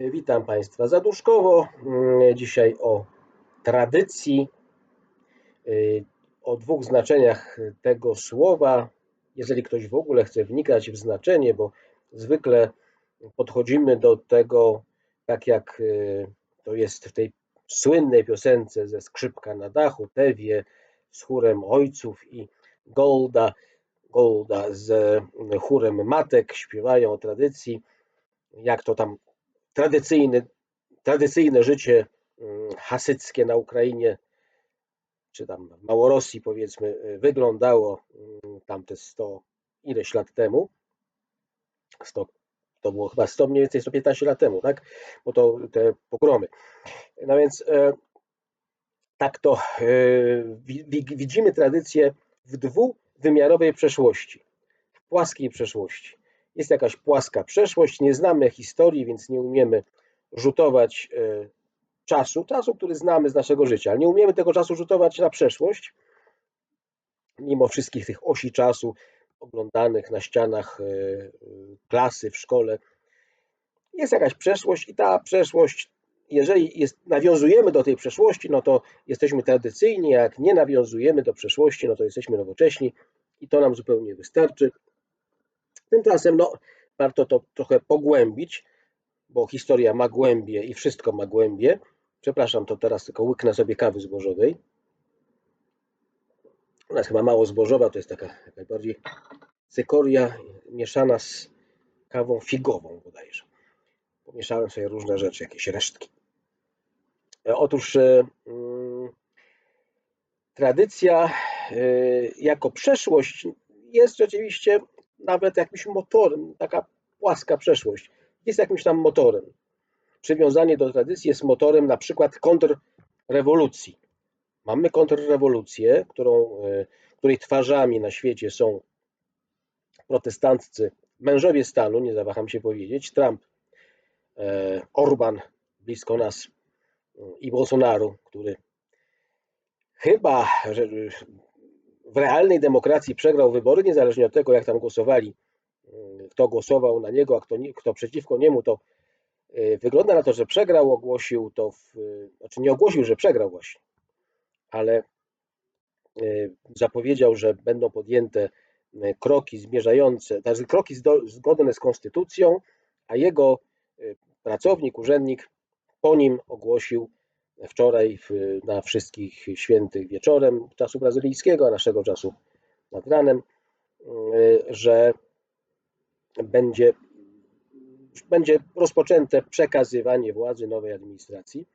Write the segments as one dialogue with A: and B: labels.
A: Witam Państwa zaduszkowo. Mm, Dzisiaj o tradycji, y, o dwóch znaczeniach tego słowa. Jeżeli ktoś w ogóle chce wnikać w znaczenie, bo zwykle podchodzimy do tego tak jak y, to jest w tej słynnej piosence ze skrzypka na dachu, Tewie z chórem ojców i Golda, Golda z chórem matek śpiewają o tradycji, jak to tam tradycyjne życie mm, hasyckie na Ukrainie, czy tam w Małorosji powiedzmy, y, wyglądało mm, tamte 100 ileś lat temu. 100, to było chyba 100 mniej więcej 115 lat temu, tak? Bo to te pogromy. No więc e, tak to e, widzimy tradycję w dwuwymiarowej przeszłości, w płaskiej przeszłości. Jest jakaś płaska przeszłość, nie znamy historii, więc nie umiemy rzutować e, czasu, czasu, który znamy z naszego życia, ale nie umiemy tego czasu rzutować na przeszłość, mimo wszystkich tych osi czasu oglądanych na ścianach e, klasy w szkole. Jest jakaś przeszłość i ta przeszłość, jeżeli jest, nawiązujemy do tej przeszłości, no to jesteśmy tradycyjni, jak nie nawiązujemy do przeszłości, no to jesteśmy nowocześni i to nam zupełnie wystarczy. Tymczasem no, warto to trochę pogłębić, bo historia ma głębie i wszystko ma głębie. Przepraszam, to teraz tylko łyknę sobie kawy zbożowej. Ona jest chyba mało zbożowa, to jest taka najbardziej cykoria mieszana z kawą figową bodajże. Pomieszałem sobie różne rzeczy, jakieś resztki. E, otóż e, mm, tradycja e, jako przeszłość jest rzeczywiście nawet jakimś motorem, taka płaska przeszłość, jest jakimś tam motorem. Przywiązanie do tradycji jest motorem na przykład kontrrewolucji. Mamy kontrrewolucję, którą, e, której twarzami na świecie są protestanccy mężowie stanu, nie zawaham się powiedzieć, Trump, e, Orban blisko nas i Bolsonaro, który chyba w realnej demokracji przegrał wybory, niezależnie od tego, jak tam głosowali, mm, kto głosował na niego, a kto, kto przeciwko niemu, to y, wygląda na to, że przegrał, ogłosił to, w, znaczy nie ogłosił, że przegrał właśnie, ale y, zapowiedział, że będą podjęte y, kroki zmierzające, znaczy kroki zgodne z konstytucją, a jego pracownik, urzędnik po nim ogłosił wczoraj na wszystkich świętych wieczorem czasu brazylijskiego, a naszego czasu nad ranem, y, że będzie, będzie rozpoczęte przekazywanie władzy nowej administracji.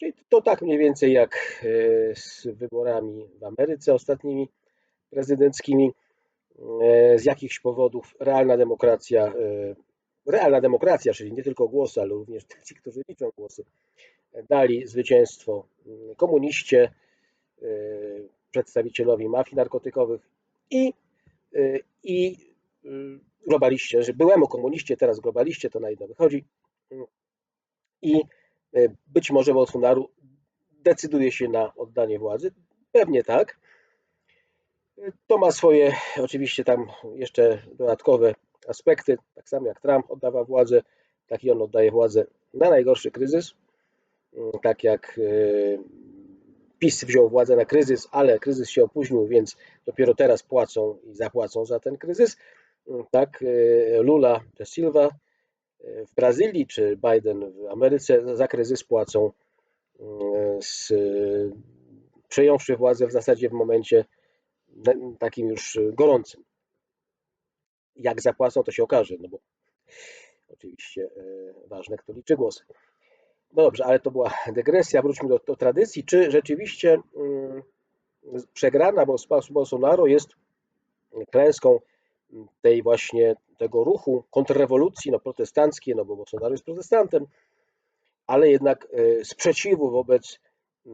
A: Czyli to tak mniej więcej jak y, z wyborami w Ameryce ostatnimi prezydenckimi. Y, z jakichś powodów realna demokracja, realna demokracja, czyli nie tylko głosy, ale również ci, którzy liczą głosy, dali zwycięstwo komuniście, przedstawicielowi mafii narkotykowych i, y, i y, globaliście, że byłemu komuniście, teraz globaliście, to na jedno wychodzi. I być może Bolsonaro decyduje się na oddanie władzy. Pewnie tak. To ma swoje oczywiście tam jeszcze dodatkowe aspekty, tak samo jak Trump oddawa władzę, tak i on oddaje władzę na najgorszy kryzys. Mm, tak jak e, PiS wziął władzę na kryzys, ale kryzys się opóźnił, więc dopiero teraz płacą i zapłacą za ten kryzys. Mm, tak, e, Lula de Silva e, w Brazylii czy Biden w Ameryce za kryzys płacą z, przejąwszy władzę w zasadzie w momencie takim już gorącym. Jak zapłacą, to się okaże, no bo oczywiście ważne, kto liczy głosy. No dobrze, ale to była dygresja. Wróćmy do, do tradycji. Czy rzeczywiście um, przegrana Bolsonaro jest klęską tej właśnie tego ruchu kontrrewolucji no, protestanckiej, no bo Bolsonaro jest protestantem, ale jednak e, sprzeciwu wobec e,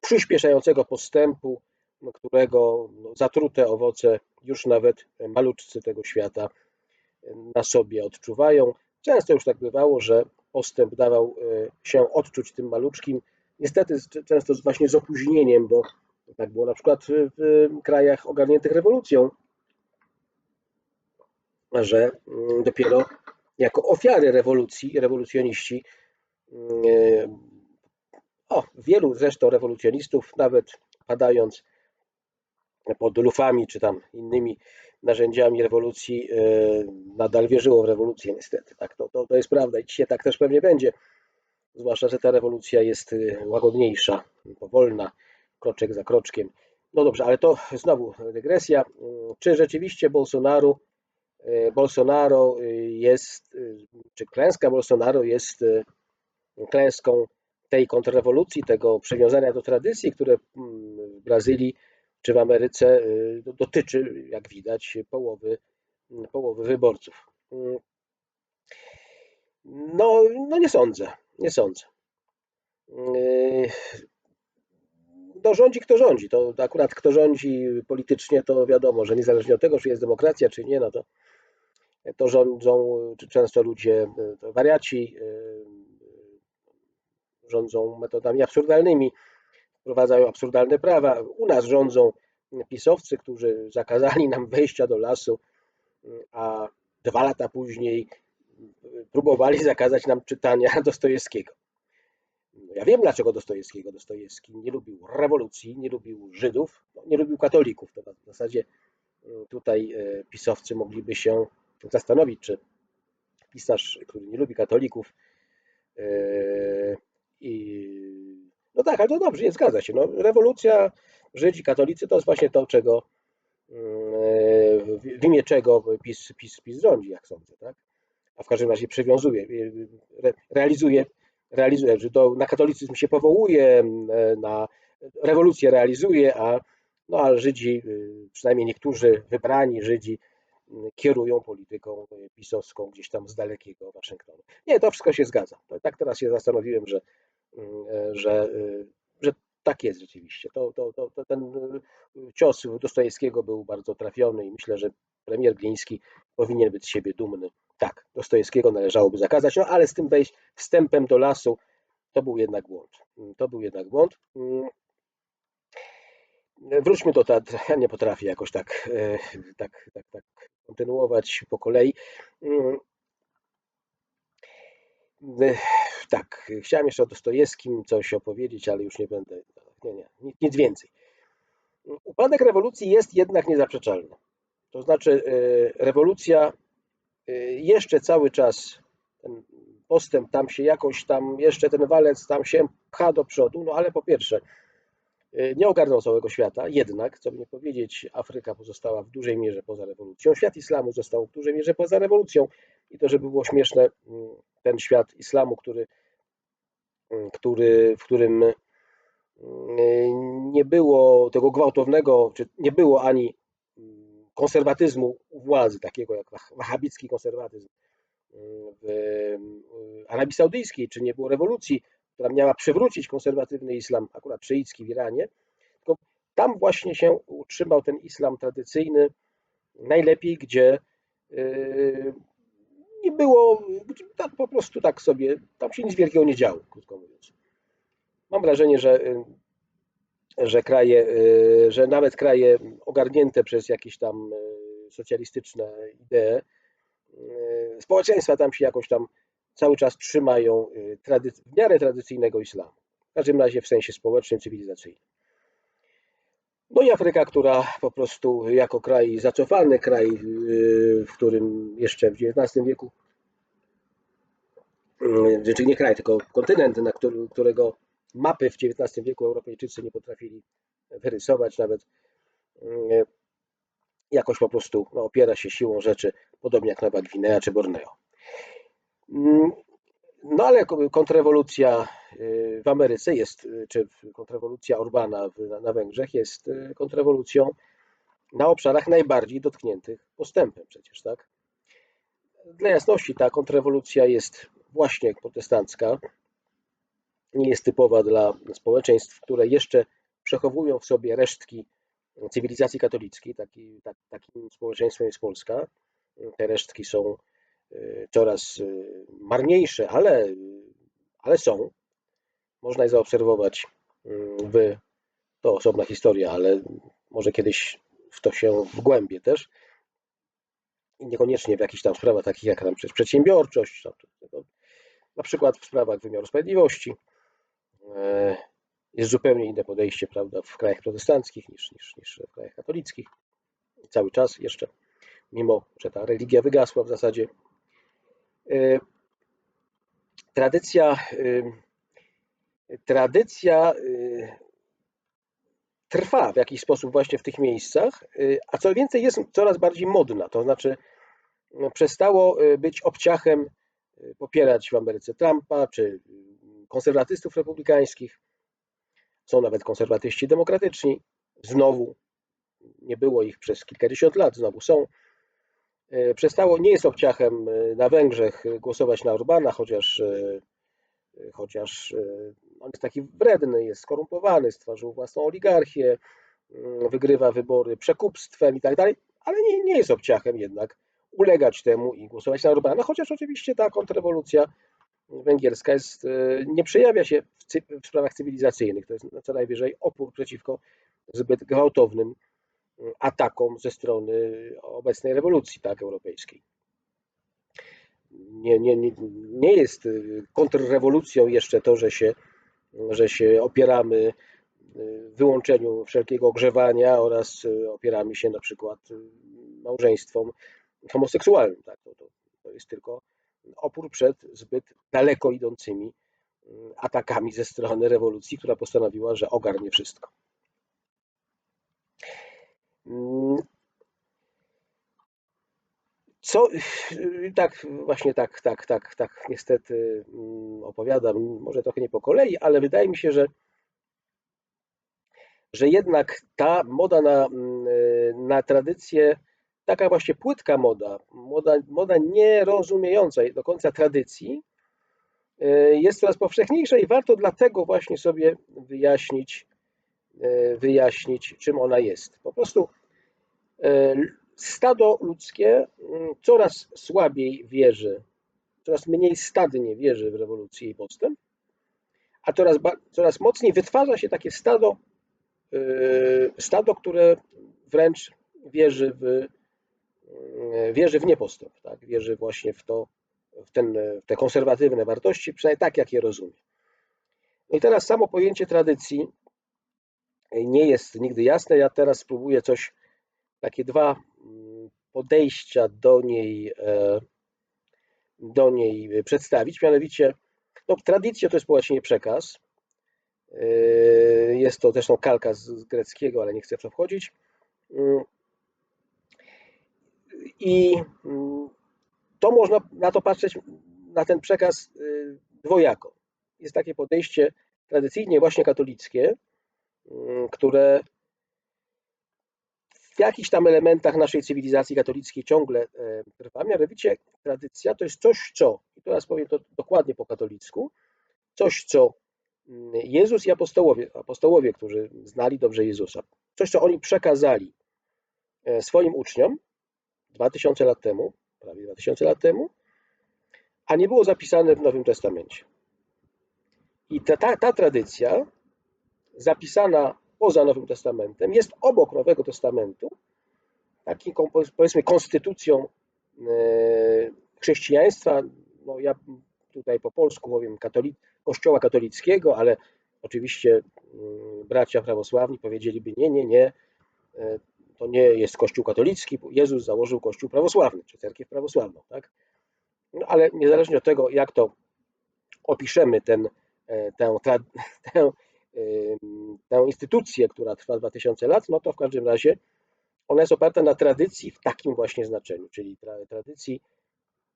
A: przyspieszającego postępu, no, którego no, zatrute owoce już nawet maluczcy tego świata na sobie odczuwają. Często już tak bywało, że postęp dawał e, się odczuć tym maluczkim. Niestety często właśnie z opóźnieniem, bo tak było na przykład w krajach ogarniętych rewolucją, że mm, dopiero jako ofiary rewolucji, rewolucjoniści, e, o, wielu zresztą rewolucjonistów, nawet padając pod lufami czy tam innymi narzędziami rewolucji, e, nadal wierzyło w rewolucję niestety. Tak, to, to, to jest prawda i dzisiaj tak też pewnie będzie. Zwłaszcza, że ta rewolucja jest e, łagodniejsza, powolna, kroczek za kroczkiem. No dobrze, ale to znowu dygresja. Czy rzeczywiście Bolsonaro, e, Bolsonaro jest, czy klęska Bolsonaro jest klęską tej kontrrewolucji, tego przywiązania do tradycji, które w Brazylii czy w Ameryce dotyczy, jak widać, połowy, połowy wyborców. No, no nie sądzę, nie sądzę. No rządzi kto rządzi, to akurat kto rządzi politycznie, to wiadomo, że niezależnie od tego, czy jest demokracja, czy nie, no to, to rządzą często ludzie, to wariaci, rządzą metodami absurdalnymi, wprowadzają absurdalne prawa. U nas rządzą pisowcy, którzy zakazali nam wejścia do lasu, a dwa lata później próbowali zakazać nam czytania Dostojewskiego. No ja wiem, dlaczego Dostojewskiego. Dostojewski nie lubił rewolucji, nie lubił Żydów, no, nie lubił katolików. To w zasadzie mm, tutaj e, pisowcy mogliby się zastanowić, czy pisarz, który nie lubi katolików, e, i no tak, ale to dobrze, nie zgadza się. No, rewolucja, Żydzi, katolicy to jest właśnie to, czego mm, w imię czego PiS, PiS, PiS rządzi, jak sądzę, tak? A w każdym razie przywiązuje, realizuje, realizuje, że to na katolicyzm się powołuje, na rewolucję realizuje, a, no, a Żydzi, przynajmniej niektórzy wybrani Żydzi, kierują polityką pisowską gdzieś tam z dalekiego Waszyngtonu. Nie, to wszystko się zgadza. Tak teraz się zastanowiłem, że E, że, e, że tak jest rzeczywiście. To, to, to, to ten e, cios Dostojewskiego był bardzo trafiony i myślę, że premier Gliński powinien być z siebie dumny. Tak, Dostojewskiego należałoby zakazać, no ale z tym wejść wstępem do lasu to był jednak błąd. To był jednak błąd. Mm. Wróćmy do teatru. Ja nie potrafię jakoś tak, tak, tak, tak kontynuować po kolei. Tak, chciałem jeszcze o Dostojewskim coś opowiedzieć, ale już nie będę. Nie, nie, nic więcej. Upadek rewolucji jest jednak niezaprzeczalny. To znaczy, e, rewolucja e, jeszcze cały czas, ten postęp tam się jakoś tam, jeszcze ten walec tam się pcha do przodu, no ale po pierwsze, e, nie ogarnął całego świata, jednak, co by nie powiedzieć, Afryka pozostała w dużej mierze poza rewolucją, świat islamu został w dużej mierze poza rewolucją i to, żeby było śmieszne, mm, ten świat islamu, który który, w którym e, nie było tego gwałtownego, czy nie było ani konserwatyzmu u władzy, takiego jak wahabicki konserwatyzm w Arabii Saudyjskiej, czy nie było rewolucji, która miała przywrócić konserwatywny islam, akurat szyicki w Iranie, tylko tam właśnie się utrzymał ten islam tradycyjny najlepiej, gdzie e, nie było, tak po prostu tak sobie, tam się nic wielkiego nie działo, krótko mówiąc. Mam wrażenie, że, że kraje, że nawet kraje ogarnięte przez jakieś tam socjalistyczne idee, społeczeństwa tam się jakoś tam cały czas trzymają w miarę tradycyjnego islamu. W każdym razie w sensie społecznym, cywilizacyjnym. No i Afryka, która po prostu jako kraj zacofany, kraj, y, w którym jeszcze w XIX wieku, y, czyli nie kraj, tylko kontynent, na którego mapy w XIX wieku Europejczycy nie potrafili wyrysować, nawet y, jakoś po prostu no, opiera się siłą rzeczy, podobnie jak Nowa Gwinea czy Borneo. No ale kontrrewolucja y, w Ameryce jest, y, czy kontrrewolucja Orbana na Węgrzech jest y, kontrrewolucją na obszarach najbardziej dotkniętych postępem przecież, tak? Dla jasności ta kontrrewolucja jest właśnie protestancka, nie jest typowa dla społeczeństw, które jeszcze przechowują w sobie resztki cywilizacji katolickiej, taki, tak, takim społeczeństwem jest Polska. Te resztki są Y, coraz y, marniejsze, ale, ale są. Można je zaobserwować y, w to osobna historia, ale może kiedyś w to się wgłębię też. i niekoniecznie w jakichś tam sprawach takich jak tam przedsiębiorczość, na przykład w sprawach wymiaru sprawiedliwości e, jest zupełnie inne podejście prawda, w krajach protestanckich niż, niż, niż w krajach katolickich. Cały czas jeszcze, mimo że ta religia wygasła w zasadzie. E, tradycja, e, tradycja trwa w jakiś sposób właśnie w tych miejscach, a co więcej jest coraz bardziej modna, to znaczy przestało być obciachem popierać w Ameryce Trumpa czy konserwatystów republikańskich. Są nawet konserwatyści demokratyczni. Znowu nie było ich przez kilkadziesiąt lat, znowu są. E, przestało, nie jest obciachem e, na Węgrzech głosować na Orbana, chociaż, e, chociaż on jest taki wredny, jest skorumpowany, stworzył własną oligarchię, mm, wygrywa wybory przekupstwem i tak dalej, ale nie, nie jest obciachem jednak ulegać temu i głosować na Orbana, chociaż oczywiście ta kontrrewolucja węgierska jest, e, nie przejawia się w, w sprawach cywilizacyjnych. To jest co najwyżej opór przeciwko zbyt gwałtownym mm, atakom ze strony obecnej rewolucji tak, europejskiej. Nie, nie, nie, nie jest e, kontrrewolucją jeszcze to, że się, że się opieramy e, wyłączeniu wszelkiego ogrzewania oraz opieramy się na przykład małżeństwom homoseksualnym. Tak? To, to, jest tylko opór przed zbyt daleko idącymi mm, atakami ze strony rewolucji, która postanowiła, że ogarnie wszystko. Mm. Co tak, właśnie tak, tak, tak, tak, niestety mm, opowiadam, może trochę nie po kolei, ale wydaje mi się, że, że jednak ta moda na, na tradycję taka właśnie płytka moda, moda, moda nierozumiejąca do końca tradycji, e, jest coraz powszechniejsza i warto dlatego właśnie sobie wyjaśnić, e, wyjaśnić czym ona jest. Po prostu e, stado ludzkie mm, coraz słabiej wierzy, coraz mniej stadnie wierzy w rewolucję i postęp, a coraz, coraz mocniej wytwarza się takie stado, stado, które wręcz wierzy w wierzy w niepostęp, tak? wierzy właśnie w to, w, ten, w te konserwatywne wartości, przynajmniej tak, jak je rozumie. No i teraz samo pojęcie tradycji nie jest nigdy jasne. Ja teraz spróbuję coś, takie dwa mm, podejścia do niej, e, do niej przedstawić. Mianowicie, no, tradycja to jest właśnie przekaz. E, jest to zresztą kalka z greckiego, ale nie chcę w to wchodzić. I mm, to można na to patrzeć, na ten przekaz y, dwojako. Jest takie podejście tradycyjnie właśnie katolickie, mm, które w jakichś tam elementach naszej cywilizacji katolickiej ciągle e, trwa. Mianowicie tradycja to jest coś, co, i teraz powiem to dokładnie po katolicku, coś, co mm, Jezus i apostołowie, apostołowie, którzy znali dobrze Jezusa, coś, co oni przekazali e, swoim uczniom, 2000 lat temu, prawie 2000 lat temu, a nie było zapisane w Nowym Testamencie. I ta, ta, ta tradycja, zapisana poza Nowym Testamentem, jest obok Nowego Testamentu, taką powiedzmy konstytucją e, chrześcijaństwa. No ja tutaj po polsku powiem Kościoła katolickiego, ale oczywiście mm, bracia prawosławni powiedzieliby nie, nie, nie, e, to nie jest Kościół katolicki, Jezus założył Kościół prawosławny, czy cerkiew prawosławną, tak? No, ale niezależnie od tego, jak to opiszemy ten, e, tę, tę, tę instytucję, która trwa 2000 lat, no to w każdym razie ona jest oparta na tradycji w takim właśnie znaczeniu, czyli tradycji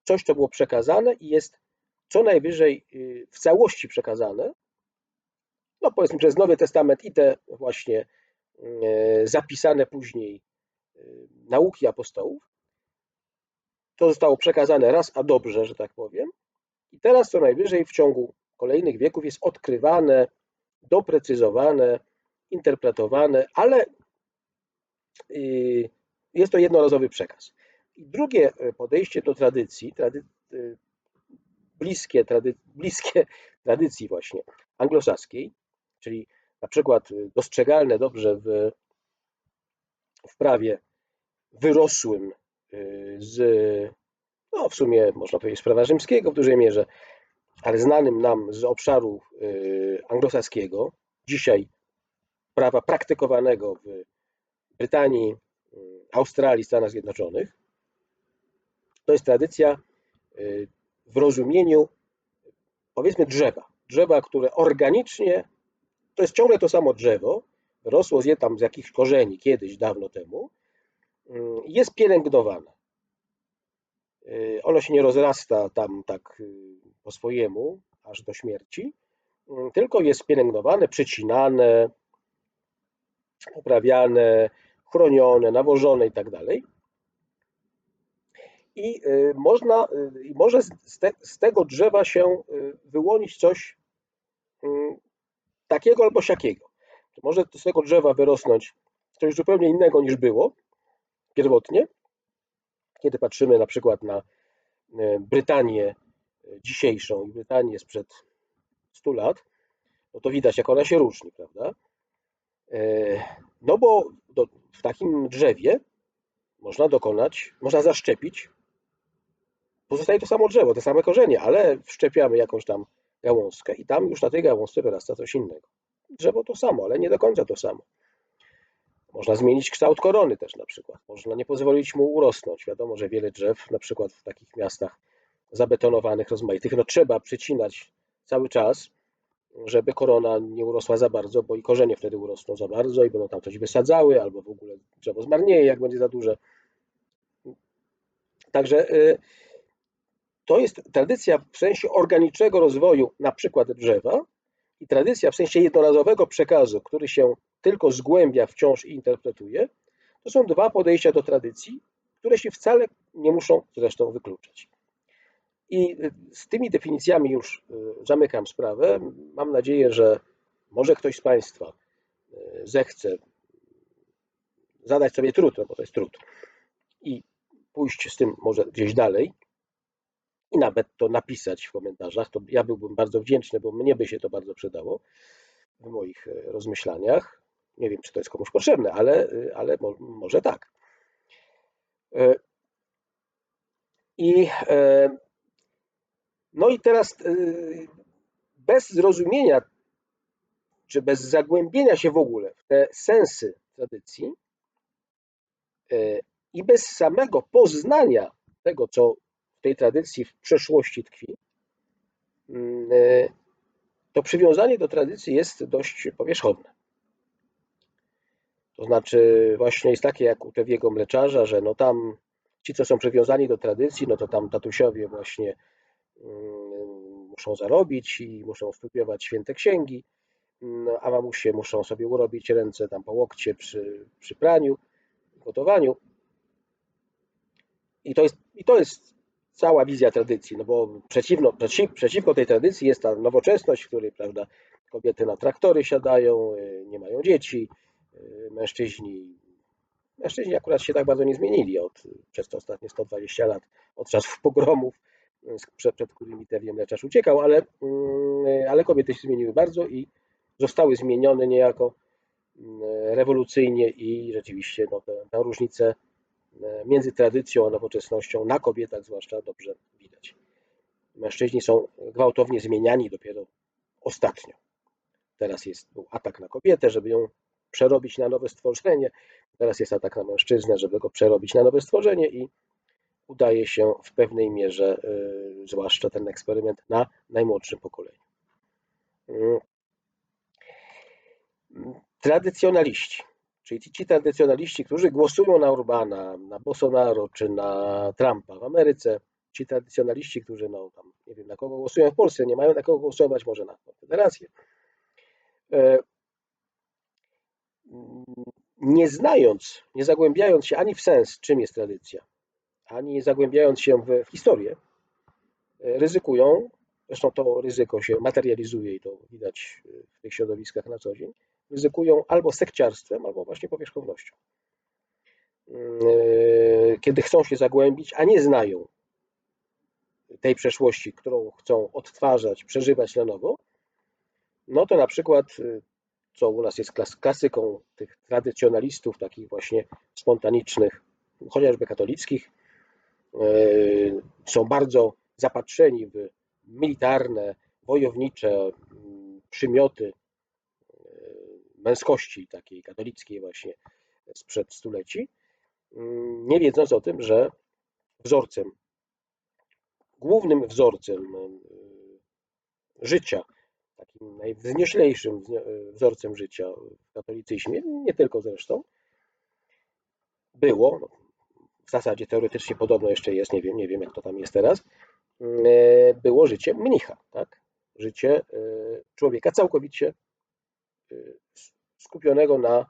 A: coś, co było przekazane i jest co najwyżej y, w całości przekazane, no powiedzmy przez Nowy Testament i te właśnie zapisane później e, nauki apostołów. To zostało przekazane raz, a dobrze, że tak powiem. I teraz co najwyżej w ciągu kolejnych wieków jest odkrywane, doprecyzowane, interpretowane, ale y, jest to jednorazowy przekaz. I drugie e, podejście do tradycji, trady, bliskie, trady, bliskie tradycji właśnie anglosaskiej, czyli na przykład y, dostrzegalne dobrze w, w prawie wyrosłym y, z, no w sumie można powiedzieć z prawa rzymskiego w dużej mierze, ale znanym nam z obszaru y, anglosaskiego, dzisiaj prawa praktykowanego w Brytanii, Australii, Stanach Zjednoczonych, to jest tradycja w rozumieniu powiedzmy drzewa. Drzewa, które organicznie, to jest ciągle to samo drzewo, rosło z je tam z jakichś korzeni kiedyś, dawno temu, mm, jest pielęgnowane. Y, ono się nie rozrasta tam tak y, po swojemu, aż do śmierci, mm, tylko jest pielęgnowane, przecinane, poprawiane, chronione, nawożone i tak. I y, można, może z, te, z tego drzewa się wyłonić coś mm, takiego albo siakiego. Może z tego drzewa wyrosnąć coś zupełnie innego niż było pierwotnie. Kiedy patrzymy na przykład na e, Brytanię e, dzisiejszą i Brytanię sprzed 100 lat, no to widać, jak ona się różni, prawda? E, no bo w takim drzewie można dokonać, można zaszczepić, pozostaje to samo drzewo, te same korzenie, ale wszczepiamy jakąś tam gałązkę i tam już na tej gałązce wyrasta coś innego. Drzewo to samo, ale nie do końca to samo. Można zmienić kształt korony też na przykład. Można nie pozwolić mu urosnąć. Wiadomo, że wiele drzew, na przykład w takich miastach zabetonowanych, rozmaitych, no trzeba przycinać cały czas, żeby korona nie urosła za bardzo, bo i korzenie wtedy urosną za bardzo i będą tam coś wysadzały, albo w ogóle drzewo zmarnieje, jak będzie za duże. Także y, to jest tradycja w sensie organicznego rozwoju na przykład drzewa, i tradycja w sensie jednorazowego przekazu, który się tylko zgłębia wciąż i interpretuje, to są dwa podejścia do tradycji, które się wcale nie muszą zresztą wykluczać. I y, z tymi definicjami już y, zamykam sprawę. Mam nadzieję, że może ktoś z Państwa y, zechce zadać sobie trud, no bo to jest trud, i pójść z tym może gdzieś dalej, i nawet to napisać w komentarzach, to ja byłbym bardzo wdzięczny, bo mnie by się to bardzo przydało w moich e, rozmyślaniach. Nie wiem, czy to jest komuś potrzebne, ale, e, ale może tak. E, I no i teraz bez zrozumienia, czy bez zagłębienia się w ogóle w te sensy tradycji i bez samego poznania tego, co tej tradycji w przeszłości tkwi, mm, e, to przywiązanie do tradycji jest dość powierzchowne. To znaczy właśnie jest takie jak u Tewiego Mleczarza, że no tam ci, co są przywiązani do tradycji, no to tam tatusiowie właśnie mm, muszą zarobić i muszą studiować święte księgi, no, a mamusie muszą sobie urobić ręce tam po łokcie przy, przy praniu, gotowaniu. I to jest, i to jest cała wizja tradycji, no bo przeciwno, przeciw, przeciwko tej tradycji jest ta nowoczesność, w której prawda, kobiety na traktory siadają, y, nie mają dzieci, y, mężczyźni mężczyźni akurat się tak bardzo nie zmienili od, przez te ostatnie 120 lat, od czasów pogromów, y, przed, przed którymi Tewie Mleczarz uciekał, ale, ale kobiety się zmieniły bardzo i zostały zmienione niejako rewolucyjnie i rzeczywiście no, tę, różnicę między tradycją a nowoczesnością, na kobietach zwłaszcza, dobrze widać. Mężczyźni są gwałtownie zmieniani dopiero ostatnio. Teraz jest był atak na kobietę, żeby ją przerobić na nowe stworzenie. Teraz jest atak na mężczyznę, żeby go przerobić na nowe stworzenie i udaje się w pewnej mierze, yy, zwłaszcza ten eksperyment, na najmłodszym pokoleniu. Yy. Tradycjonaliści Czyli ci tradycjonaliści, którzy głosują na Urbana, na Bolsonaro czy na Trumpa w Ameryce, ci tradycjonaliści, którzy no, tam, nie wiem na kogo głosują w Polsce, nie mają na kogo głosować, może na Konfederację. E, nie znając, nie zagłębiając się ani w sens, czym jest tradycja, ani zagłębiając się w, w historię, e, ryzykują, zresztą to ryzyko się materializuje i to widać w tych środowiskach na co dzień, ryzykują albo sekciarstwem, albo właśnie powierzchownością. Yy, kiedy chcą się zagłębić, a nie znają tej przeszłości, którą chcą odtwarzać, przeżywać na nowo, no to na przykład, yy, co u nas jest klasyką tych tradycjonalistów, takich właśnie spontanicznych, chociażby katolickich, są bardzo zapatrzeni w militarne, wojownicze mm, przymioty męskości takiej katolickiej właśnie sprzed stuleci, mm, nie wiedząc o tym, że wzorcem, głównym wzorcem e, życia, takim najwznioślejszym wzorcem życia w katolicyzmie, nie tylko zresztą, było, no, w zasadzie teoretycznie podobno jeszcze jest, nie wiem, nie wiem jak to tam jest teraz, e, było życie mnicha, tak? Życie e, człowieka całkowicie e, skupionego na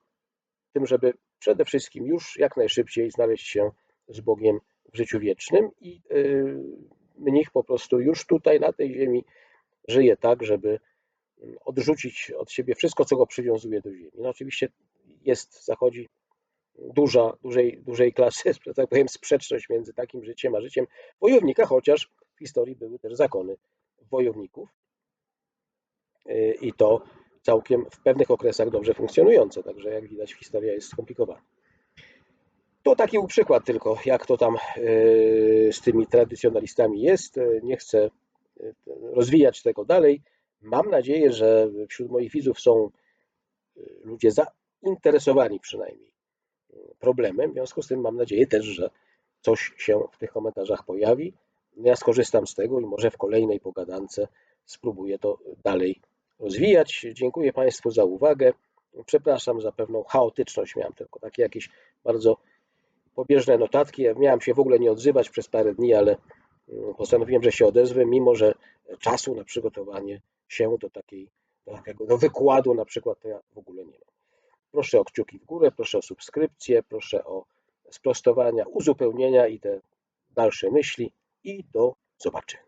A: tym, żeby przede wszystkim już jak najszybciej znaleźć się z Bogiem w życiu wiecznym i mnich po prostu już tutaj na tej ziemi żyje tak, żeby odrzucić od siebie wszystko, co go przywiązuje do ziemi. No oczywiście jest, zachodzi duża, dużej, dużej klasy, że tak powiem, sprzeczność między takim życiem a życiem wojownika, chociaż w historii były też zakony wojowników y, i to całkiem w pewnych okresach dobrze funkcjonujące, także jak widać historia jest skomplikowana. To taki przykład tylko, jak to tam y, z tymi tradycjonalistami jest. Nie chcę y, rozwijać tego dalej. Mam nadzieję, że wśród moich widzów są ludzie zainteresowani przynajmniej problemem. W związku z tym mam nadzieję też, że coś się w tych komentarzach pojawi. Ja skorzystam z tego i może w kolejnej pogadance spróbuję to dalej rozwijać. Dziękuję Państwu za uwagę. Przepraszam za pewną chaotyczność. Miałem tylko takie jakieś bardzo pobieżne notatki. Ja miałem się w ogóle nie odzywać przez parę dni, ale mm, postanowiłem, że się odezwę, mimo że czasu na przygotowanie się do takiej, do takiego do wykładu na przykład to ja w ogóle nie mam. Proszę o kciuki w górę, proszę o subskrypcję, proszę o sprostowania, uzupełnienia i te dalsze myśli i do zobaczenia.